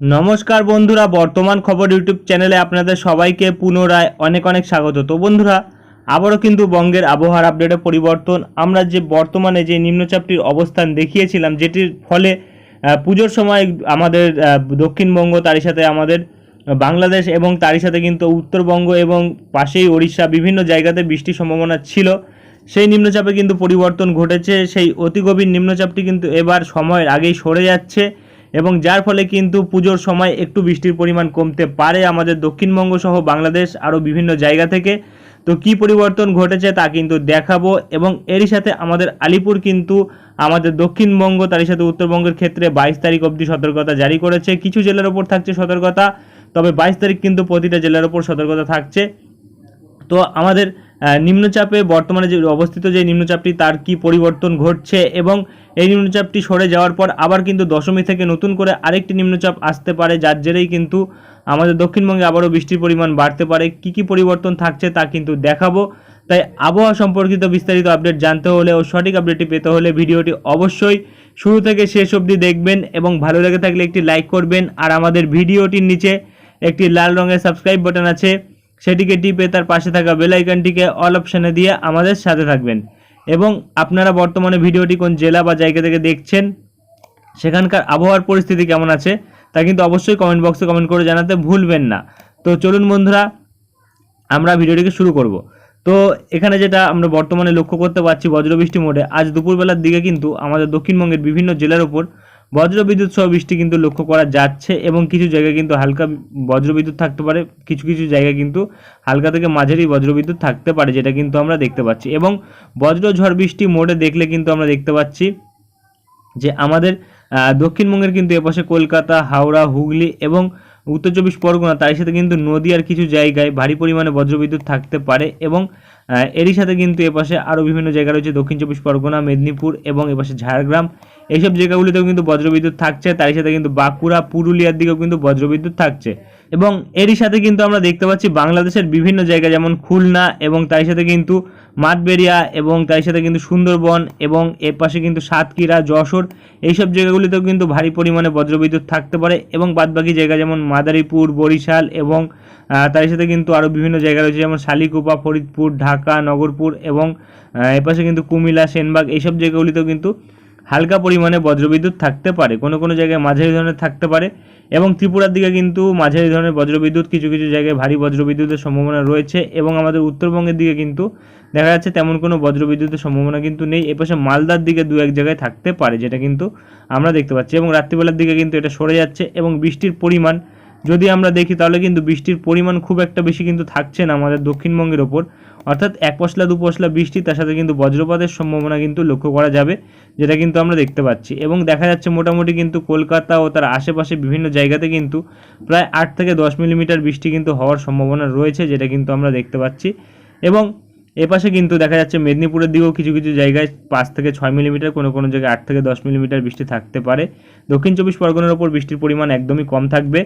নমস্কার বন্ধুরা, বর্তমান খবর ইউটিউব চ্যানেলে আপনাদের সবাইকে পুনরায় অনেক অনেক স্বাগত। তো বন্ধুরা, আবারও কিন্তু বঙ্গের আবহাওয়ার আপডেটে পরিবর্তন। আমরা যে বর্তমানে যে নিম্নচাপটির অবস্থান দেখিয়েছিলাম, যেটির ফলে পুজোর সময় আমাদের দক্ষিণবঙ্গ, তারই সাথে আমাদের বাংলাদেশ এবং তারই সাথে কিন্তু উত্তরবঙ্গ এবং পাশেই ওড়িশা বিভিন্ন জায়গাতে বৃষ্টির সম্ভাবনা ছিল। সেই নিম্নচাপে কিন্তু পরিবর্তন ঘটেছে। সেই অতি গভীর নিম্নচাপটি কিন্তু এবার সময়ের আগেই সরে যাচ্ছে। এবং যার ফলে কিন্তু পুজোর সময় একটু বৃষ্টির পরিমাণ কমতে পারে আমাদের দক্ষিণবঙ্গ সহ বাংলাদেশ আরও বিভিন্ন জায়গা থেকে। তো কি পরিবর্তন ঘটেছে তা কিন্তু দেখাবো এবং এরই সাথে আমাদের আলিপুর কিন্তু আমাদের দক্ষিণবঙ্গ, তারই সাথে উত্তরবঙ্গের ক্ষেত্রে বাইশ তারিখ অবধি সতর্কতা জারি করেছে। কিছু জেলার ওপর থাকছে সতর্কতা, তবে বাইশ তারিখ কিন্তু প্রতিটা জেলার ওপর সতর্কতা থাকছে। তো আমাদের নিম্নচাপে বর্তমানে যে অবস্থিত যে নিম্নচাপটি, তার কি পরিবর্তন ঘটছে? এবং এই নিম্নচাপটি সরে যাওয়ার পর আবার কিন্তু দশমী থেকে নতুন করে আরেকটি নিম্নচাপ আসতে পারে, যার জেরেই কিন্তু আমাদের দক্ষিণবঙ্গে আবারও বৃষ্টির পরিমাণ বাড়তে পারে। কি কি পরিবর্তন থাকছে তা কিন্তু দেখাবো। তাই আবহাওয়া সম্পর্কিত বিস্তারিত আপডেট জানতে হলে ও সঠিক আপডেটটি পেতে হলে ভিডিওটি অবশ্যই শুরু থেকে শেষ অবধি দেখবেন এবং ভালো লেগে থাকলে একটি লাইক করবেন। আর আমাদের ভিডিওটির নিচে একটি লাল রঙের সাবস্ক্রাইব বাটন আছে। সেটিকে টিপে তার পাশে থাকা বেল আইকনটিকে অল অপশানে দিয়ে আমাদের সাথে থাকবেন। এবং আপনারা বর্তমানে ভিডিওটি কোন জেলা বা জায়গা থেকে দেখছেন, সেখানকার আবহাওয়ার পরিস্থিতি কেমন আছে, তা কিন্তু অবশ্যই কমেন্ট বক্সে কমেন্ট করে জানাতে ভুলবেন না। তো চলুন বন্ধুরা, আমরা ভিডিওটিকে শুরু করব। তো এখানে যেটা আমরা বর্তমানে লক্ষ্য করতে পারছি বজ্রবৃষ্টি মোডে, আজ দুপুরবেলার দিকে কিন্তু আমাদের দক্ষিণবঙ্গের বিভিন্ন জেলার উপর বজ্রবিদ্যুৎ সহ বৃষ্টি কিন্তু লক্ষ্য করা যাচ্ছে এবং কিছু জায়গায় কিন্তু হালকা বজ্রবিদ্যুৎ থাকতে পারে। কিছু কিছু জায়গায় কিন্তু হালকা থেকে মাঝারি বজ্রবিদ্যুৎ থাকতে পারে, যেটা কিন্তু আমরা দেখতে পাচ্ছি। এবং বজ্র ঝড় বৃষ্টি মোডে দেখলে কিন্তু আমরা দেখতে পাচ্ছি যে আমাদের দক্ষিণবঙ্গের কিন্তু এপাশে কলকাতা, হাওড়া, হুগলি এবং উত্তর চব্বিশ পরগনা, তার সাথে কিন্তু নদী আর কিছু জায়গায় ভারী পরিমাণে বজ্রবিদ্যুৎ থাকতে পারে এবং এরই সাথে কিন্তু এপাশে আরও বিভিন্ন জায়গা রয়েছে, দক্ষিণ চব্বিশ পরগনা, মেদিনীপুর এবং এপাশে ঝাড়গ্রাম। এইসব জায়গাগুলিতেও কিন্তু বজ্রবিদ্যুৎ থাকছে, তারই সাথে কিন্তু বাঁকুড়া, পুরুলিয়ার দিকেও কিন্তু বজ্রবিদ্যুৎ থাকছে। এবং এরই সাথে কিন্তু আমরা দেখতে পাচ্ছি বাংলাদেশের বিভিন্ন জায়গা যেমন খুলনা এবং তার সাথে কিন্তু মাঠবেড়িয়া এবং তার সাথে কিন্তু সুন্দরবন এবং এর পাশে কিন্তু সাতক্ষীরা যশোর এইসব জায়গাগুলিতেও কিন্তু ভারী পরিমাণে বজ্রবিদ্যুৎ থাকতে পারে এবং বাদবাকি জায়গা যেমন মাদারীপুর বরিশাল এবং তার সাথে কিন্তু আরও বিভিন্ন জায়গা রয়েছে যেমন শালিকুপা ফরিদপুর ঢাকা নগরপুর এবং আহ, এপাশে কিন্তু কুমিল্লা সেনবাগ এইসব জায়গাগুলিতেও কিন্তু হালকা পরিমাণে বজ্রবিদ্যুৎ থাকতে পারে, কোনো কোনো জায়গায় মাঝারি ধরনের থাকতে পারে এবং ত্রিপুরার দিকে কিন্তু মাঝারি ধরনের বজ্রবিদ্যুৎ, কিছু কিছু জায়গায় ভারী বজ্রবিদ্যুতের সম্ভাবনা রয়েছে এবং আমাদের উত্তরবঙ্গের দিকে কিন্তু দেখা যাচ্ছে তেমন কোনো বজ্রবিদ্যুতের সম্ভাবনা কিন্তু নেই। এপাশে মালদার দিকে দু এক জায়গায় থাকতে পারে, যেটা কিন্তু আমরা দেখতে পাচ্ছি এবং রাত্রিবেলার দিকে কিন্তু এটা সরে যাচ্ছে এবং বৃষ্টির পরিমাণ, যদি আমরা দেখি তাহলে কিন্তু বৃষ্টির পরিমাণ খুব একটা বেশি কিন্তু থাকছে না আমাদের দক্ষিণবঙ্গের ওপর। অর্থাৎ এক পশলা, দু পশলা বৃষ্টি, তার সাথে কিন্তু বজ্রপাতের সম্ভাবনা কিন্তু লক্ষ্য করা যাবে, যেটা কিন্তু আমরা দেখতে পাচ্ছি। এবং দেখা যাচ্ছে মোটামুটি কিন্তু কলকাতা ও তার আশেপাশে বিভিন্ন জায়গাতে কিন্তু প্রায় আট থেকে দশ মিলিমিটার বৃষ্টি কিন্তু হওয়ার সম্ভাবনা রয়েছে, যেটা কিন্তু আমরা দেখতে পাচ্ছি। এবং এপাশে কিন্তু দেখা যাচ্ছে মেদিনীপুরের দিকেও কিছু কিছু জায়গায় পাঁচ থেকে ছয় মিলিমিটার, কোনো কোনো জায়গায় আট থেকে দশ মিলিমিটার বৃষ্টি থাকতে পারে। দক্ষিণ চব্বিশ পরগনার ওপর বৃষ্টির পরিমাণ একদমই কম থাকবে।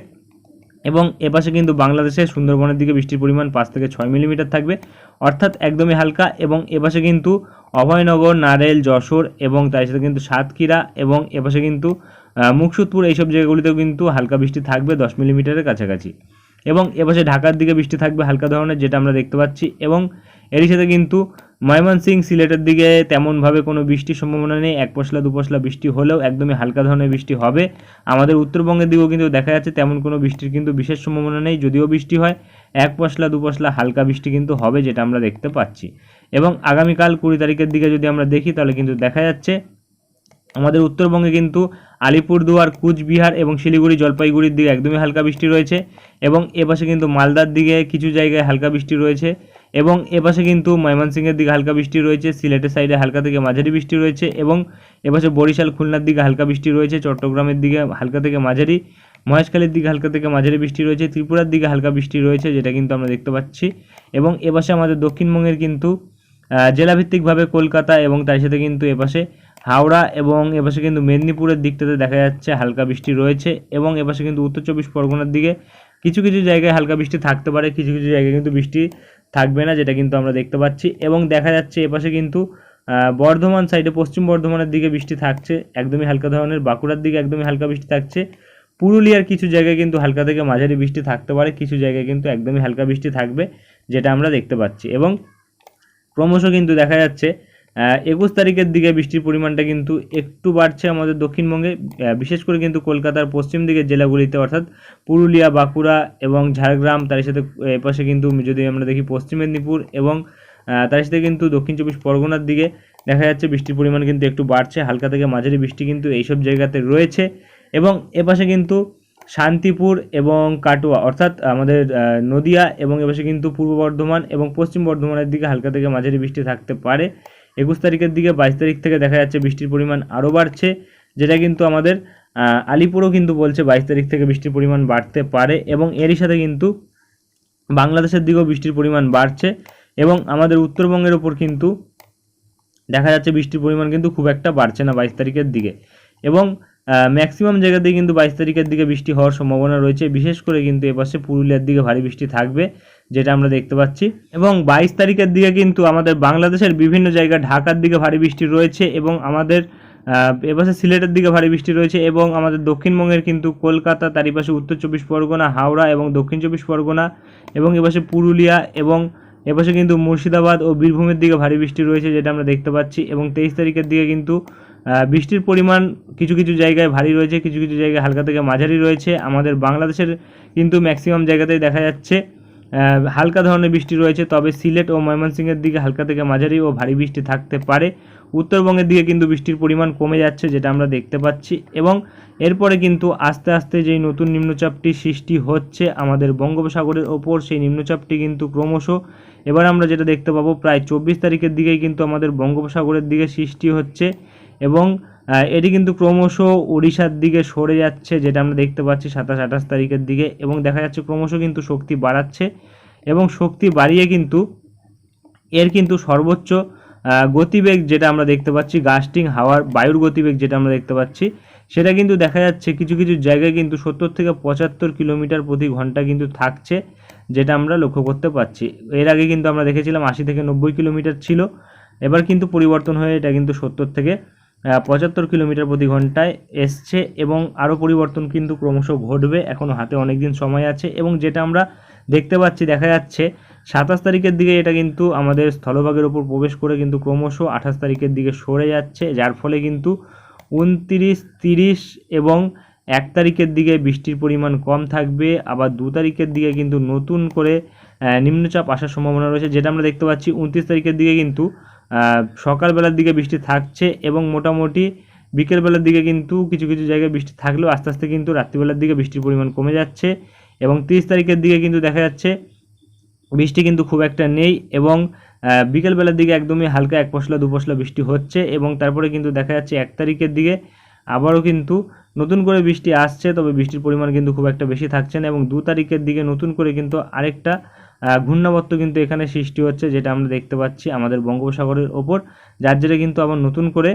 এবং এপাশে কিন্তু বাংলাদেশে সুন্দরবনের দিকে বৃষ্টির পরিমাণ পাঁচ থেকে ছয় মিলিমিটার থাকবে। অর্থাৎ একদমই হালকা এবং এপাশে কিন্তু অভয়নগর, নারেল, যশোর এবং তার সাথে কিন্তু সাতক্ষীরা এবং এপাশে কিন্তু মুকসুদপুর এইসব জায়গাগুলিতেও কিন্তু হালকা বৃষ্টি থাকবে দশ মিলিমিটারের কাছাকাছি। এবং এপাশে ঢাকার দিকে বৃষ্টি থাকবে হালকা ধরনের যেটা আমরা দেখতে পাচ্ছি এবং এরই সাথে কিন্তু ময়মনসিং সিলেটের দিকে তেমনভাবে কোনো বৃষ্টির সম্ভাবনা নেই। এক পশলা, দু পশলা বৃষ্টি হলেও একদমই হালকা ধরনের বৃষ্টি হবে। আমাদের উত্তরবঙ্গের দিকেও কিন্তু দেখা যাচ্ছে তেমন কোনো বৃষ্টির কিন্তু বিশেষ সম্ভাবনা নেই, যদিও বৃষ্টি হয়। এক পশলা, দু পশলা হালকা বৃষ্টি কিন্তু হবে, যেটা আমরা দেখতে পাচ্ছি। এবং আগামীকাল কুড়ি তারিখের দিকে যদি আমরা দেখি, তাহলে কিন্তু দেখা যাচ্ছে আমাদের উত্তরবঙ্গে কিন্তু আলিপুরদুয়ার, কুচবিহার এবং শিলিগুড়ি, জলপাইগুড়ির দিকে একদমই হালকা বৃষ্টি রয়েছে। এবং এপাশে কিন্তু মালদার দিকে কিছু জায়গায় হালকা বৃষ্টি রয়েছে। এবং এপাশে কিন্তু ময়মনসিংহের দিকে হালকা বৃষ্টি রয়েছে, সিলেটের সাইডে হালকা থেকে মাঝারি বৃষ্টি রয়েছে এবং এপাশে বরিশাল খুলনার দিকে হালকা বৃষ্টি রয়েছে, চট্টগ্রামের দিকে হালকা থেকে মাঝারি, মহেশখালীর দিকে হালকা থেকে মাঝারি বৃষ্টি রয়েছে, ত্রিপুরার দিকে হালকা বৃষ্টি রয়েছে যেটা কিন্তু আমরা দেখতে পাচ্ছি এবং এপাশে আমাদের দক্ষিণবঙ্গের কিন্তু জেলাভিত্তিকভাবে কলকাতা এবং তার সাথে কিন্তু এপাশে হাওড়া এবং এপাশে কিন্তু মেদিনীপুরের দিকটাতে দেখা যাচ্ছে হালকা বৃষ্টি রয়েছে এবং এপাশে কিন্তু উত্তর চব্বিশ পরগনার দিকে কিছু কিছু জায়গায় হালকা বৃষ্টি থাকতে পারে, কিছু কিছু জায়গায় কিন্তু বৃষ্টি থাকবে না, যেটা কিন্তু আমরা দেখতে পাচ্ছি। এবং দেখা যাচ্ছে এপাশে কিন্তু বর্ধমান সাইডে পশ্চিম বর্ধমানের দিকে বৃষ্টি থাকছে, একদমই হালকা ধরনের। বাঁকুড়ার দিকে একদমই হালকা বৃষ্টি থাকছে। পুরুলিয়ার কিছু জায়গায় কিন্তু হালকা থেকে মাঝারি বৃষ্টি থাকতে পারে, কিছু জায়গায় কিন্তু একদমই হালকা বৃষ্টি থাকবে, যেটা আমরা দেখতে পাচ্ছি। এবং ক্রমশ কিন্তু দেখা যাচ্ছে একুশ তারিখের দিকে বৃষ্টির পরিমাণটা কিন্তু একটু বাড়ছে আমাদের দক্ষিণবঙ্গে বিশেষ করে কিন্তু কলকাতার পশ্চিম দিকের জেলাগুলিতে, অর্থাৎ পুরুলিয়া, বাঁকুড়া এবং ঝাড়গ্রাম, তার সাথে এপাশে কিন্তু যদি আমরা দেখি পশ্চিম মেদিনীপুর এবং তার সাথে কিন্তু দক্ষিণ চব্বিশ পরগনার দিকে দেখা যাচ্ছে বৃষ্টির পরিমাণ কিন্তু একটু বাড়ছে। হালকা থেকে মাঝারি বৃষ্টি কিন্তু এইসব জায়গাতে রয়েছে এবং এপাশে কিন্তু শান্তিপুর এবং কাটোয়া, অর্থাৎ আমাদের নদিয়া এবং এপাশে কিন্তু পূর্ব বর্ধমান এবং পশ্চিম বর্ধমানের দিকে হালকা থেকে মাঝারি বৃষ্টি থাকতে পারে। একুশ তারিখের দিকে বাইশ তারিখ থেকে দেখা যাচ্ছে বৃষ্টির পরিমাণ আরও বাড়ছে, যেটা কিন্তু আমাদের আলিপুরও কিন্তু বলছে বাইশ তারিখ থেকে বৃষ্টির পরিমাণ বাড়তে পারে এবং এরই সাথে কিন্তু বাংলাদেশের দিকেও বৃষ্টির পরিমাণ বাড়ছে এবং আমাদের উত্তরবঙ্গের ওপর কিন্তু দেখা যাচ্ছে বৃষ্টির পরিমাণ কিন্তু খুব একটা বাড়ছে না বাইশ তারিখের দিকে এবং ম্যাক্সিমাম জায়গাতেই কিন্তু বাইশ তারিখের দিকে বৃষ্টি হওয়ার সম্ভাবনা রয়েছে। বিশেষ করে কিন্তু এপাশে পুরুলিয়ার দিকে ভারী বৃষ্টি থাকবে, যেটা আমরা দেখতে পাচ্ছি। এবং বাইশ তারিখের দিকে কিন্তু আমাদের বাংলাদেশের বিভিন্ন জায়গায় ঢাকার দিকে ভারী বৃষ্টি রয়েছে এবং আমাদের এপাশে সিলেটের দিকে ভারী বৃষ্টি রয়েছে এবং আমাদের দক্ষিণবঙ্গের কিন্তু কলকাতা তার পাশে উত্তর চব্বিশ পরগনা, হাওড়া এবং দক্ষিণ চব্বিশ পরগনা এবং এপাশে পুরুলিয়া এবং এপাশে কিন্তু মুর্শিদাবাদ ও বীরভূমের দিকে ভারী বৃষ্টি রয়েছে, যেটা আমরা দেখতে পাচ্ছি। এবং তেইশ তারিখের দিকে কিন্তু বৃষ্টির পরিমাণ কিছু কিছু জায়গায় ভারী রয়েছে, কিছু কিছু জায়গায় হালকা থেকে মাঝারি রয়েছে। আমাদের বাংলাদেশের কিন্তু ম্যাক্সিমাম জায়গাতেই দেখা যাচ্ছে হালকা ধরনের বৃষ্টি রয়েছে, তবে সিলেট ও ময়মনসিংহের দিকে হালকা থেকে মাঝারি ও ভারী বৃষ্টি থাকতে পারে। উত্তরবঙ্গের দিকে কিন্তু বৃষ্টির পরিমাণ কমে যাচ্ছে, যেটা আমরা দেখতে পাচ্ছি। এবং এরপরে কিন্তু আস্তে আস্তে যেই নতুন নিম্নচাপটি সৃষ্টি হচ্ছে, আমাদের বঙ্গোপসাগরের ওপর সেই নিম্নচাপটি কিন্তু ক্রমশ, এবার আমরা যেটা দেখতে পাবো, প্রায় চব্বিশ তারিখের দিকেই কিন্তু আমাদের বঙ্গোপসাগরের দিকে সৃষ্টি হচ্ছে। এবং এটি কিন্তু ক্রমশ ওড়িশার দিকে সরে যাচ্ছে, যেটা আমরা দেখতে পাচ্ছি সাতাশ, আঠাশ তারিখের দিকে এবং দেখা যাচ্ছে ক্রমশ কিন্তু শক্তি বাড়াচ্ছে এবং শক্তি বাড়িয়ে কিন্তু এর কিন্তু সর্বোচ্চ গতিবেগ যেটা আমরা দেখতে পাচ্ছি, গাস্টিং হাওয়ার বায়ুর গতিবেগ যেটা আমরা দেখতে পাচ্ছি, সেটা কিন্তু দেখা যাচ্ছে কিছু কিছু জায়গায় কিন্তু সত্তর থেকে পঁচাত্তর কিলোমিটার প্রতি ঘণ্টা কিন্তু থাকছে, যেটা আমরা লক্ষ্য করতে পারছি। এর আগে কিন্তু আমরা দেখেছিলাম আশি থেকে নব্বই কিলোমিটার ছিল, এবার কিন্তু পরিবর্তন হয়ে এটা কিন্তু সত্তর থেকে পঁচাত্তর কিলোমিটার প্রতি ঘন্টায় এসছে এবং আরও পরিবর্তন কিন্তু ক্রমশ ঘটবে। এখনও হাতে অনেক দিন সময় আছে এবং যেটা আমরা দেখতে পাচ্ছি, দেখা যাচ্ছে সাতাশ তারিখের দিকে এটা কিন্তু আমাদের স্থলভাগের ওপর প্রবেশ করে কিন্তু ক্রমশ আঠাশ তারিখের দিকে সরে যাচ্ছে, যার ফলে কিন্তু উনতিরিশ, তিরিশ এবং এক তারিখের দিকে বৃষ্টির পরিমাণ কম থাকবে। আবার দু তারিখের দিকে কিন্তু নতুন করে নিম্নচাপ আসার সম্ভাবনা রয়েছে। যেটা আমরা দেখতে পাচ্ছি, উনত্রিশ তারিখের দিকে কিন্তু সকালবেলার দিকে বৃষ্টি থাকছে এবং মোটামুটি বিকেলবেলার দিকে কিন্তু কিছু কিছু জায়গায় বৃষ্টি থাকলেও আস্তে আস্তে কিন্তু রাত্রিবেলার দিকে বৃষ্টির পরিমাণ কমে যাচ্ছে এবং তিরিশ তারিখের দিকে কিন্তু দেখা যাচ্ছে বৃষ্টি কিন্তু খুব একটা নেই এবং বিকেলবেলার দিকে একদমই হালকা এক পশলা, দু পশলা বৃষ্টি হচ্ছে এবং তারপরে কিন্তু দেখা যাচ্ছে এক তারিখের দিকে আবারও কিন্তু নতুন করে বৃষ্টি আসছে, তবে বৃষ্টির পরিমাণ কিন্তু খুব একটা বেশি থাকছে না এবং দু তারিখের দিকে নতুন করে কিন্তু আরেকটা ঘূর্ণাবর্ত কিন্তু এখানে সৃষ্টি হচ্ছে, যেটা আমরা দেখতে পাচ্ছি আমাদের বঙ্গোপসাগরের ওপর, যার জেরে কিন্তু আবার নতুন করে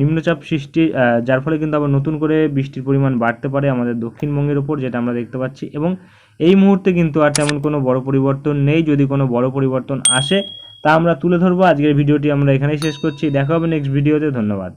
নিম্নচাপ সৃষ্টি যার ফলে কিন্তু আবার নতুন করে বৃষ্টির পরিমাণ বাড়তে পারে আমাদের দক্ষিণবঙ্গের ওপর, যেটা আমরা দেখতে পাচ্ছি। এবং এই মুহূর্তে কিন্তু আর তেমন কোনো বড় পরিবর্তন নেই, যদি কোনো বড় পরিবর্তন আসে, তা আমরা তুলে ধরবো। আজকের ভিডিওটি আমরা এখানেই শেষ করছি। দেখা হবে নেক্সট ভিডিওতে ধন্যবাদ।